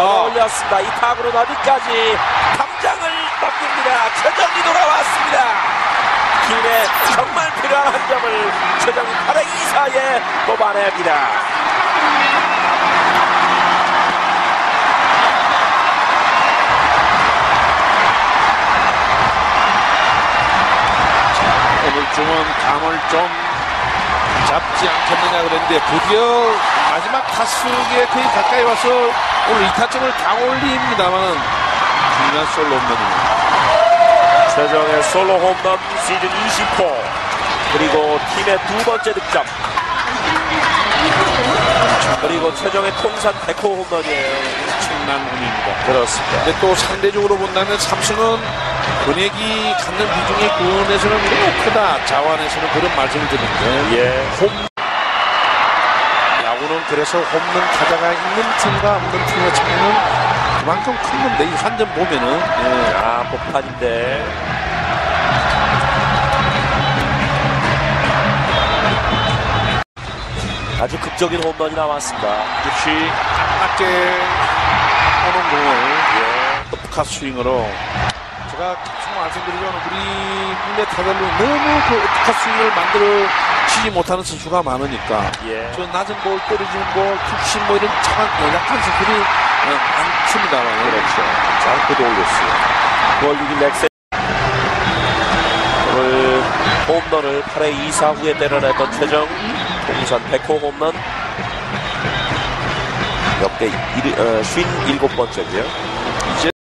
올렸습니다. 이 타구는 어디까지 담장을 넘깁니다. 최정이 돌아왔습니다. 팀에 정말 필요한 한 점을 최정이 8회 2사에 뽑아냅니다. 오늘쯤은 감을 좀 잡지 않겠느냐 그랬는데 드디어 마지막 타수기에 거의 가까이 와서 오늘 2타점을 다 올립니다만 중요한 솔로 홈런입니다. 최정의 솔로 홈런 시즌 20호 그리고 팀의 두 번째 득점 그리고 최정의 통산 100호 홈런이에요. 엄청난 운입니다. 그렇습니다. 근데 또 상대적으로 본다면 삼성은 은행이 갖는 비중이 구원에서는 매우 크다. 자원에서는 그런 말씀을 드리는데 예. 홈 야구는 그래서 홈런 타자가 있는 팀과 없는 팀의 차이는 그만큼 큰 건데 이 한 점 보면은 예. 아, 복판인데. 아주 극적인 홈런이 나왔습니다. 역시 안 맞게 오는 공을 예. uppercut 스윙으로 제가 계속 말씀드리지만 우리 국내 타자들 너무 그 uppercut 스윙을 만들어 치지 못하는 선수가 많으니까 예. 저 낮은 볼, 떨어지는 볼, 툭신 뭐 이런 어, 약한 선수들이 어, 많습니다만 그렇죠. 잘 걷어 올렸어요. 9월 6일 넥센 오늘 홈런을 8회 2사 후에 때려냈던 최정 통산 100호 홈런 역대 57번째고요.